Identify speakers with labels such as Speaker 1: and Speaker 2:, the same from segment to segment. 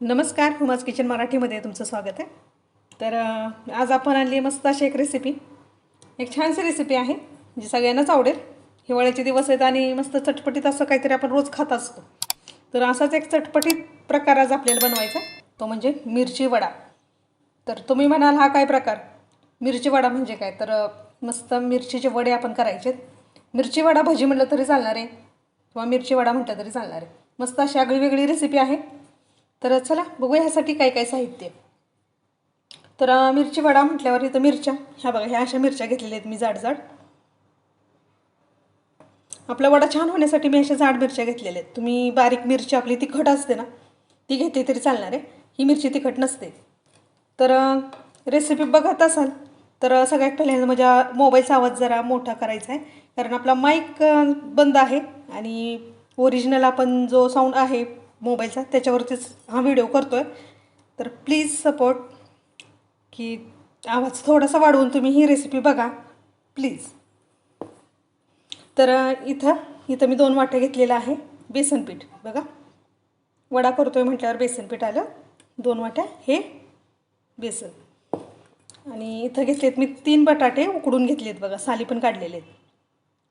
Speaker 1: नमस्कार हुमाज किचन मराठीमध्ये तुमचं स्वागत आहे. तर आज आपण आणली आहे मस्त अशी एक रेसिपी एक छानशी रेसिपी आहे जी सगळ्यांनाच आवडेल. हिवाळ्याचे दिवस आहेत आणि मस्त चटपटीत असं काहीतरी आपण रोज खात असतो. तर असाच एक चटपटीत प्रकार आज आपल्याला बनवायचा आहे. तो म्हणजे मिरची वडा. तर तुम्ही म्हणाल हा काय प्रकार? मिरची वडा म्हणजे काय? तर मस्त मिरचीचे वडे आपण करायचे मिरची वडा भजी म्हटलं तरी चालणार आहे. किंवा मिरची वडा म्हटलं तरी चालणार आहे. मस्त अशी आगळी वेगळी रेसिपी आहे. तर चला बघूया ह्यासाठी काय काय साहित्य तर मिरची वडा म्हटल्यावर इथं मिरच्या. ह्या बघा ह्या अशा मिरच्या घेतलेल्या आहेत मी जाड जाड आपला वडा छान होण्यासाठी मी अशा जाड मिरच्या घेतलेल्या आहेत. तुम्ही बारीक मिरची आपली तिखट असते ना ती घेतली तरी चालणार आहे. ही मिरची तिखट नसते. तर रेसिपी बघत असाल तर सगळ्यात पहिल्यांदा माझ्या मोबाईलचा आवाज जरा मोठा करायचा आहे. कारण आपला माईक बंद आहे आणि ओरिजिनल आपण जो साऊंड आहे मोबाईलचा त्याच्यावरतीच हा व्हिडिओ करतो आहे तर प्लीज सपोर्ट की आवाज थोडासा वाढवून तुम्ही ही रेसिपी बघा प्लीज. तर इथं इथं मी दोन वाट्या घेतलेलं आहे बेसन पीठ. बघा वडा करतो आहे म्हटल्यावर बेसन पीठ आलं. दोन वाट्या हे बेसन. आणि इथं घेतलेत मी तीन बटाटे उकडून घेतलेत बघा साली पण काढलेले आहेत.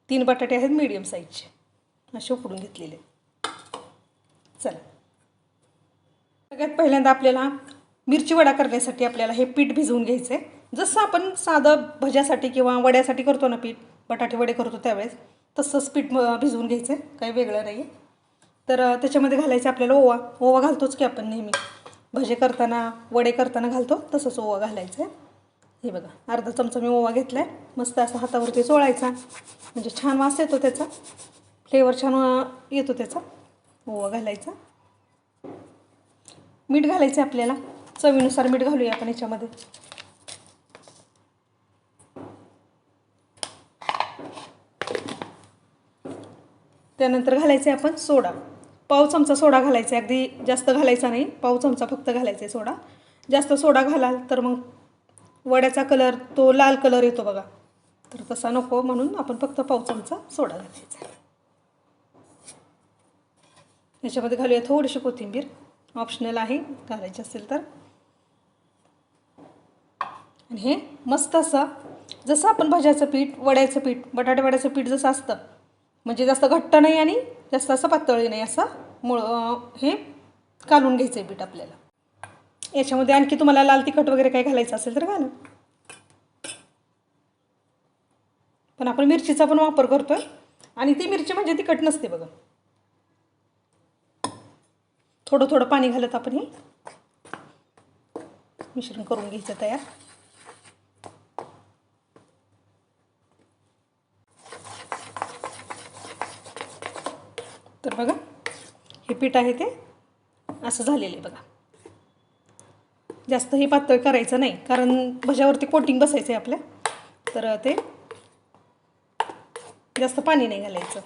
Speaker 1: तीन बटाटे आहेत मीडियम साईजचे असे उकडून घेतलेले आहेत. चला. सगळ्यात पहिल्यांदा आपल्याला मिरची वडा करण्यासाठी आपल्याला हे पीठ भिजवून घ्यायचं आहे जसं आपण साधं भज्यासाठी किंवा वड्यासाठी करतो ना पीठ बटाटे वडे करतो त्यावेळेस तसंच पीठ भिजवून घ्यायचं आहे काही वेगळं नाही आहे तर त्याच्यामध्ये घालायचं आपल्याला ओवा. ओवा घालतोच की आपण नेहमी. भजे करताना वडे करताना घालतो तसंच ओवा घालायचं आहे हे बघा अर्धा चमचा मी ओवा घेतला आहे मस्त असा हातावरती चोळायचा. म्हणजे छान वास येतो त्याचा. फ्लेवर छान येतो त्याचा. हो, ओवा घालायचा. मीठ घालायचं आहे आपल्याला. चवीनुसार मीठ घालूया आपण याच्यामध्ये. त्यानंतर घालायचं आहे आपण सोडा. पाव चमचा सोडा घालायचा. आहे अगदी जास्त घालायचा नाही. पाव चमचा फक्त घालायचा आहे सोडा. जास्त सोडा घालाल तर मग वड्याचा कलर तो लाल कलर येतो बघा. तर तसा नको म्हणून आपण फक्त पाव चमचा सोडा घालायचा. याच्यामध्ये घालूया थोडीशी कोथिंबीर. ऑप्शनल आहे घालायची असेल तर. आणि हे मस्त असं जसं आपण भज्याचं पीठ वड्याचं पीठ बटाटे वड्याचं पीठ जसं असतं म्हणजे जास्त घट्ट नाही आणि जास्त असं पातळही नाही असं मुळ हे कालून घ्यायचं आहे पीठ आपल्याला. याच्यामध्ये आणखी तुम्हाला लाल तिखट वगैरे काही घालायचं असेल तर घाला. पण आपण मिरचीचा पण वापर करतो आहे आणि ती मिरची म्हणजे तिखट नसते बघा. थोडं थोडं पाणी घालत आपण हे. मिश्रण करून घ्यायचं तयार. तर बघा हे पीठ आहे ते. असं झालेलं आहे बघा. जास्त हे पातळ करायचं नाही कारण भज्यावरती कोटिंग बसायचं आहे आपल्या. तर ते जास्त पाणी नाही घालायचं.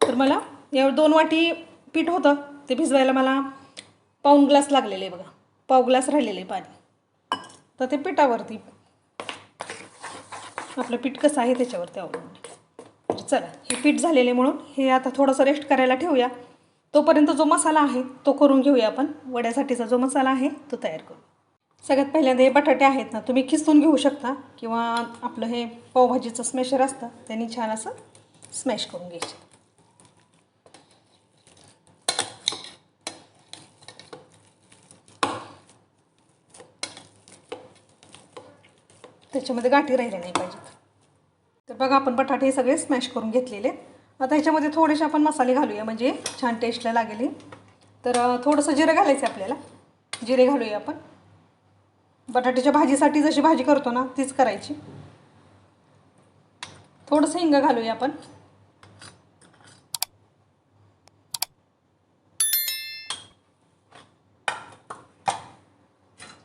Speaker 1: तर मला यावर दोन वाटी पीठ होतं ते भिजवायला मला पाऊण ग्लास लागलेले आहे बघा. पाव ग्लास राहिलेले आहे पाणी. तर ते पिठावरती. आपलं पीठ कसं आहे त्याच्यावरती अवलंबून तर चला हे पीठ झालेले म्हणून हे आता थोडंसं रेस्ट करायला ठेवूया. तोपर्यंत जो मसाला आहे तो करून घेऊया आपण. वड्यासाठीचा जो मसाला आहे तो तयार करू. सगळ्यात पहिल्यांदा हे बटाटे आहेत ना तुम्ही खिसून घेऊ शकता किंवा आपलं हे पावभाजीचं स्मॅशर असतं त्यांनी छान असं स्मॅश करून घ्यायचं. त्याच्यामध्ये गाठी राहिल्या नाही पाहिजेत. तर बघा आपण बटाटे हे सगळे स्मॅश करून घेतलेले आता ह्याच्यामध्ये थोडेसे आपण मसाले घालूया म्हणजे छान टेस्टला लागेल तर थोडंसं जिरं घालायचं आहे आपल्याला. जिरे घालूया आपण. बटाट्याच्या भाजीसाठी जशी भाजी करतो ना तीच करायची. थोडंसं हिंग घालूया आपण.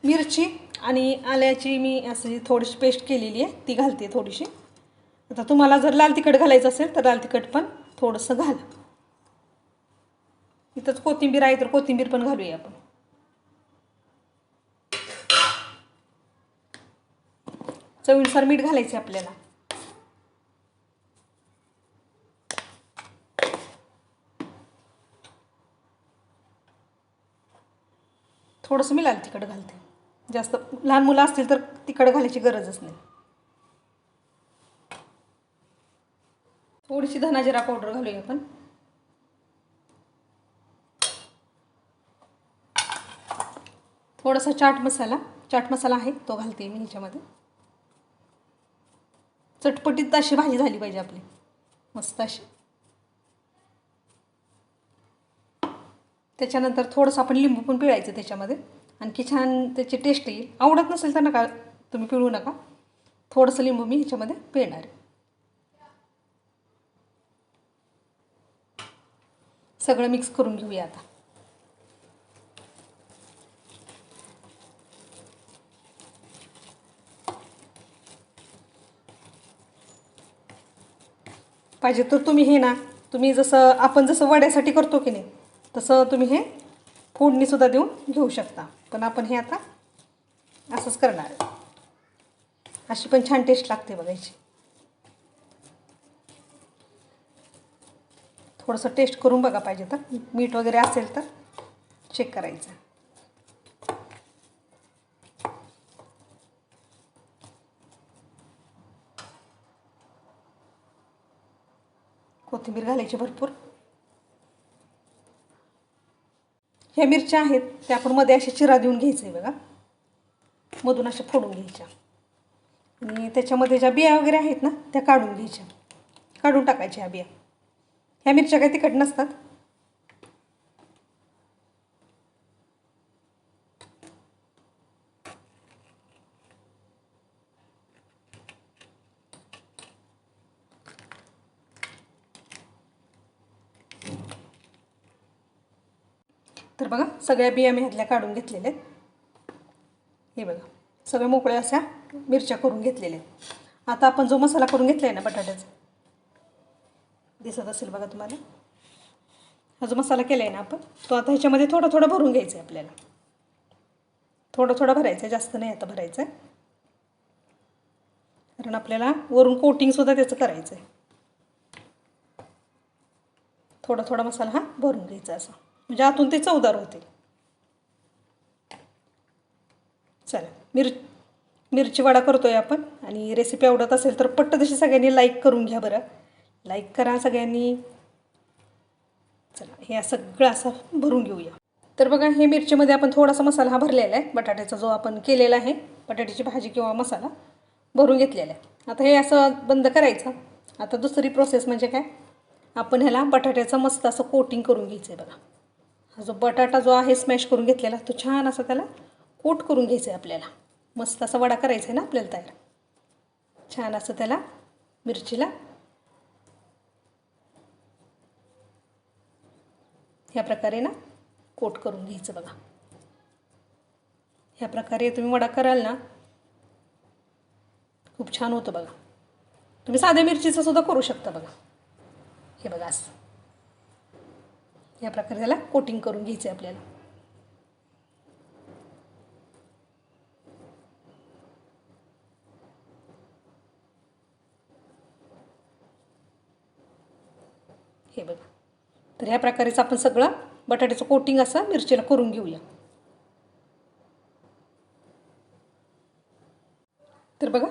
Speaker 1: मिरची आणि आल्याची मी असं थोडीशी पेस्ट केलेली आहे. ती घालते थोडीशी. आता तुम्हाला जर लाल तिखट घालायचं असेल तर लाल तिखट पण थोडंसं घाल. इथंच कोथिंबीर आहे तर कोथिंबीर पण घालूया आपण. चवीनुसार मीठ घालायचे आपल्याला. थोडंसं मी लाल तिखट घालते. जास्त लहान मुलं असतील तर तिखट घालायची गरजच नाही. थोडीशी धनाजिरा पावडर घालूया आपण. थोडासा चाट मसाला चाट मसाला आहे तो घालते मी ह्याच्यामध्ये चटपटीत अशी भाजी झाली पाहिजे आपली मस्त अशी. त्याच्यानंतर थोडंसं आपण लिंबू पण पिळायचं त्याच्यामध्ये. आणखी छान त्याची टेस्ट येईल. आवडत नसेल तर नका तुम्ही पिळू नका. थोडंसं लिंबू मी ह्याच्यामध्ये पिळणार आहे. सगळं मिक्स करून घेऊया आता. पाहिजे तर तुम्ही हे ना तुम्ही जसं आपण जसं वड्यासाठी करतो की नाही तसं तुम्ही हे फोडणीसुद्धा देऊन घेऊ शकता. पण आपण हे आता असंच करणार आहे. अशी पण छान टेस्ट लागते बघायची. थोडंसं टेस्ट करून बघा पाहिजे तर. मीठ वगैरे असेल तर चेक करायचं. कोथिंबीर घालायची भरपूर. ह्या मिरच्या आहेत त्या आपण मध्ये अशा चिरा देऊन घ्यायचं आहे बघा. मधून अशा फोडून घ्यायच्या. आणि त्याच्यामध्ये ज्या बिया वगैरे आहेत ना त्या काढून घ्यायच्या. काढून टाकायच्या ह्या बिया. ह्या मिरच्या काही तिखट नसतात तर बघा सगळ्या बिया मी ह्यातल्या काढून घेतलेल्या आहेत. हे बघा सगळ्या मोकळ्या अशा मिरच्या करून घेतलेल्या आहेत. आता आपण जो मसाला करून घेतला आहे ना बटाट्याचा दिसत असेल बघा तुम्हाला. हा जो मसाला केला आहे ना आपण तो आता ह्याच्यामध्ये थोडा थोडा भरून घ्यायचा आहे आपल्याला. थोडं थोडं भरायचं आहे जास्त नाही आता भरायचं आहे कारण आपल्याला वरून कोटिंगसुद्धा त्याचं करायचं आहे थोडा थोडा मसाला हा भरून घ्यायचा असा. म्हणजे आतून ते चवदार होते चला मिर मिरची वडा करतो आहे आपण. आणि रेसिपी आवडत असेल तर पट्ट तशी सगळ्यांनी लाईक करून घ्या बरं. लाईक करा सगळ्यांनी. चला हे सगळं असं भरून घेऊया. तर बघा हे मिरचीमध्ये आपण थोडासा मसाला हा भरलेला आहे. बटाट्याचा जो आपण केलेला आहे बटाट्याची भाजी किंवा मसाला भरून घेतलेला आहे. आता हे असं बंद करायचं. आता दुसरी प्रोसेस म्हणजे काय? आपण ह्याला बटाट्याचं मस्त असं कोटिंग करून घ्यायचं आहे बघा. हा जो बटाटा जो आहे स्मॅश करून घेतलेला तो छान असा त्याला कोट करून घ्यायचं आहे आपल्याला. मस्त असा वडा करायचा आहे ना आपल्याला तयार. छान असं त्याला मिरचीला ह्या प्रकारे ना कोट करून घ्यायचं बघा. ह्या प्रकारे तुम्ही वडा कराल ना खूप छान होतं बघा. तुम्ही साध्या मिरचीचं सुद्धा करू शकता बघा. हे बघा असं. या प्रकारे त्याला कोटिंग करून घ्यायचं आहे आपल्याला. हे बघा. तर ह्या प्रकारेच आपण सगळं बटाट्याचं कोटिंग असं मिरचीला करून घेऊया. तर बघा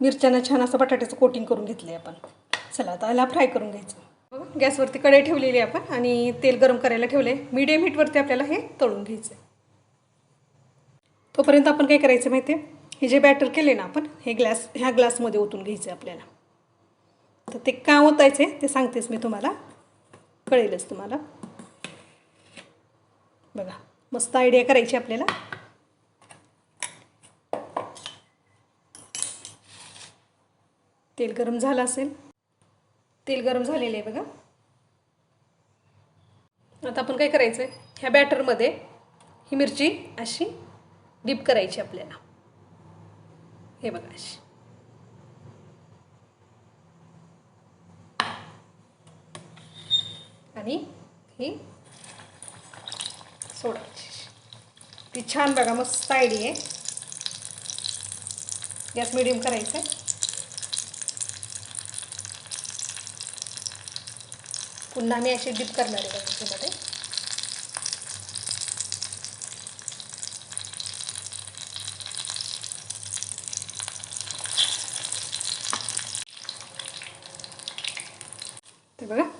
Speaker 1: मिरच्यांना छान असं बटाट्याचं कोटिंग करून घेतलं आहे आपण. चला आता याला फ्राय करून घ्यायचं. बघा गॅसवरती कढई ठेवलेली आहे आपण आणि तेल गरम करायला ठेवले मीडियम हीटवरती आपल्याला हे तळून घ्यायचं आहे तोपर्यंत आपण काय करायचं माहिती आहे हे जे बॅटर केले ना आपण हे ग्लास ह्या ग्लासमध्ये ओतून घ्यायचं आहे आपल्याला. तर ते का ओतायचं आहे ते सांगतेच मी तुम्हाला. कळेलच तुम्हाला. बघा मस्त आयडिया करायची आपल्याला. तेल गरम झालं असेल. तेल गरम झालेलं आहे बघा. आता आपण काय करायचं आहे ह्या बॅटरमध्ये ही मिरची अशी डीप करायची आपल्याला. हे बघा अशी. आणि ही सोडायची. ती छान बघा मस्त आयडी आहे. गॅस मिडियम करायचं आहे पुन्हा मी अशी डीप करणार आहे त्याच्यामध्ये.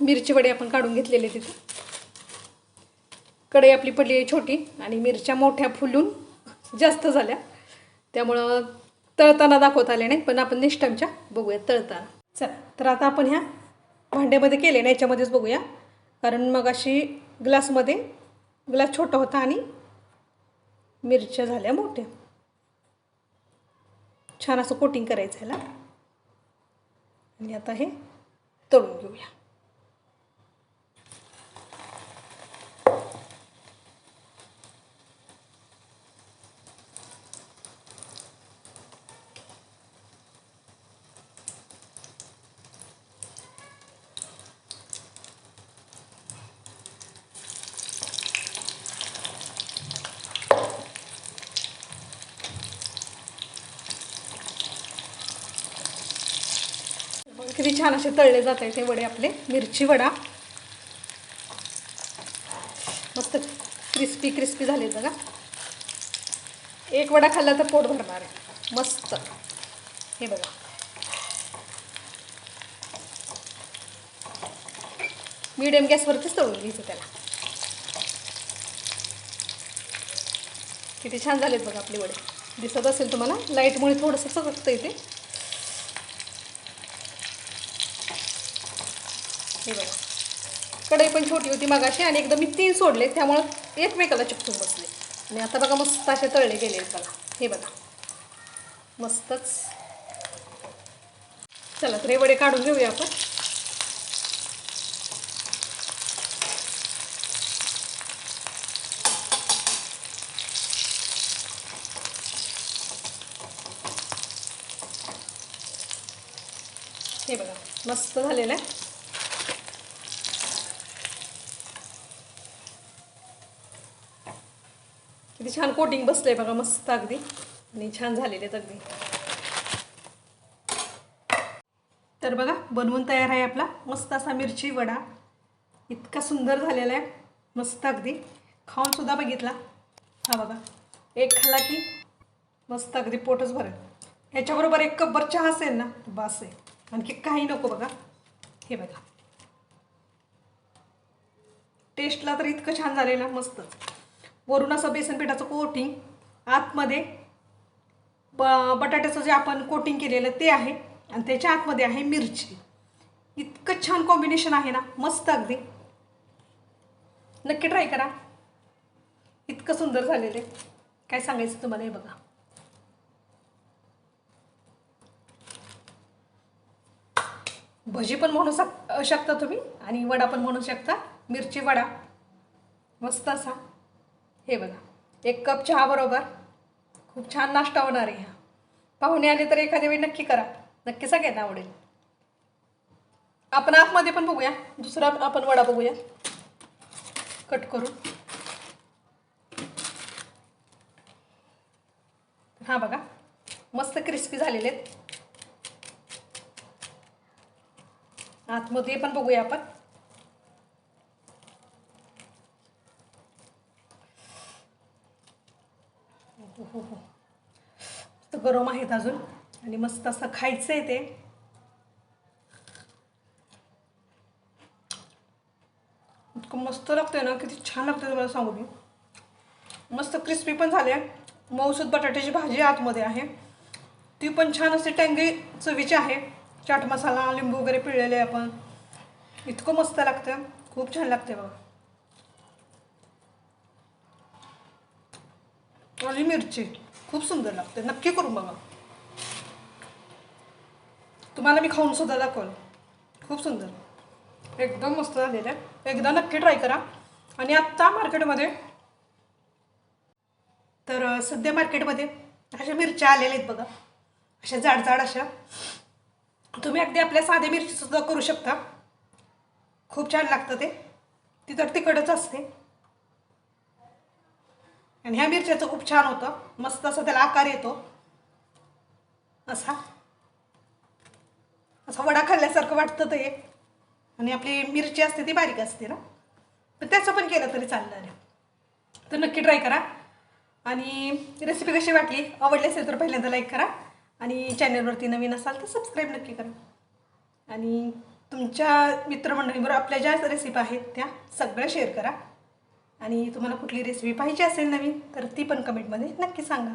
Speaker 1: मिरची वडे आपण काढून घेतलेले तिथं कढई आपली पडली आहे छोटी आणि मिरच्या मोठ्या फुलून जास्त झाल्या. त्यामुळं तळताना दाखवता आले नाही पण आपण नेक्स्ट टाईमच्या बघूया तळताना. चला तर आता आपण ह्या भांड्यामध्ये केले ना याच्यामध्येच बघूया. कारण मग अशी ग्लासमध्ये ग्लास छोटा होता आणि मिरच्या झाल्या मोठ्या. छान असं कोटिंग करायचं ह्याला. आणि आता हे तळून घेऊया बघा किती छान असे तळले जात आहेत हे वडे आपले. मिरची वडा. मस्त क्रिस्पी क्रिस्पी झाले बघा. एक वडा खाल्ला तर पोट भरणार आहे. मस्त. हे बघा. मीडियम गॅसवरतीच तळून घ्यायचं त्याला. किती छान झालेत बघा आपले वडे. दिसत असेल तुम्हाला लाईटमुळे थोडंसं चकटतं इथे हे बघा कढई पण छोटी होती मगाशी आणि एकदम मी तीन सोडले त्यामुळं एकमेकाला चिकटून बसले. आणि आता बघा मस्त असे तळले गेले बघा. हे बघा. मस्तच. चला तर हे वडे काढून घेऊया आपण. हे बघा. मस्त झालेलं आहे. छान कोटिंग बसलंय बघा मस्त अगदी. आणि छान झालेले आहेत अगदी. तर बघा बनवून तयार आहे आपला मस्त असा मिरची वडा. इतका सुंदर झालेला आहे. मस्त अगदी. खाऊन सुद्धा बघितला. हा बघा. एक खाला की मस्त अगदी पोटच भरेल. ह्याच्याबरोबर एक कपभर चहा असेल ना बास आहे. आणखी काही नको बघा. हे बघा. टेस्टला तर इतकं छान झालेलं मस्तच. वरून असं बेसन पिठाचं कोटिंग आतमध्ये ब बटाट्याचं जे आपण कोटिंग केलेलं ते आहे आणि त्याच्या आतमध्ये आहे मिरची. इतकं छान कॉम्बिनेशन आहे ना मस्त अगदी. नक्की ट्राय करा. इतकं सुंदर झालेलं आहे. काय सांगायचं तुम्हाला हे बघा. भजी पण म्हणू शक शकता तुम्ही आणि वडा पण म्हणू शकता. मिरची वडा. मस्त असा. हे बघा. एक कप चहा बरोबर. खूप छान नाश्ता होणार आहे हा. पाहुणे आले तर एखाद्या वेळी नक्की करा. नक्की सगळ्यांना आवडेल. आपण आतमध्ये पण बघूया. दुसरा आपण वडा बघूया. कट करून. हा बघा. मस्त क्रिस्पी झालेले आहेत. आतमध्ये पण बघूया आपण हो हो हो मस्त गरम आहेत अजून. आणि मस्त असं खायचं आहे ते. इतकं मस्त लागतंय ना किती छान लागतं तुम्हाला सांगू मी मस्त क्रिस्पी पण झाले मऊसूद बटाट्याची भाजी आतमध्ये आहे. ती पण छान अशी टँगी चवीची आहे. चाट मसाला लिंबू वगैरे पिळलेले आपण. इतकं मस्त लागतं खूप छान लागते बघा. आणि मिरची. खूप सुंदर लागते नक्की करून बघा. तुम्हाला मी खाऊन सुद्धा दाखवलं. खूप सुंदर. एकदम मस्त झालेलं आहे. एकदा नक्की ट्राय करा. आणि आत्ता मार्केटमध्ये तर सध्या मार्केटमध्ये अशा मिरच्या आलेल्या आहेत बघा. अशा जाड जाड अशा. तुम्ही अगदी आपल्या साध्या मिरचीसुद्धा करू शकता. खूप छान लागतं ते. ती तर तिकडच असते. आणि ह्या मिरच्याचं खूप छान होतं. मस्त असं त्याला आकार येतो. असा. असा वडा खाल्ल्यासारखं वाटतं ते. आणि आपली मिरची असते ती बारीक असते ना. पण त्याचं पण केलं तरी चालणार आहे तर नक्की ट्राय करा. आणि रेसिपी कशी वाटली? आवडली असेल तर पहिल्यांदा लाईक करा. आणि चॅनलवरती नवीन असाल तर सबस्क्राईब नक्की करा. आणि तुमच्या मित्रमंडळीबरोबर आपल्या ज्या रेसिपी आहेत त्या सगळ्या शेअर करा. आणि तुम्हाला कुठली रेसिपी पाहिजे असेल नवीन तर ती पण कमेंटमध्ये नक्की सांगा.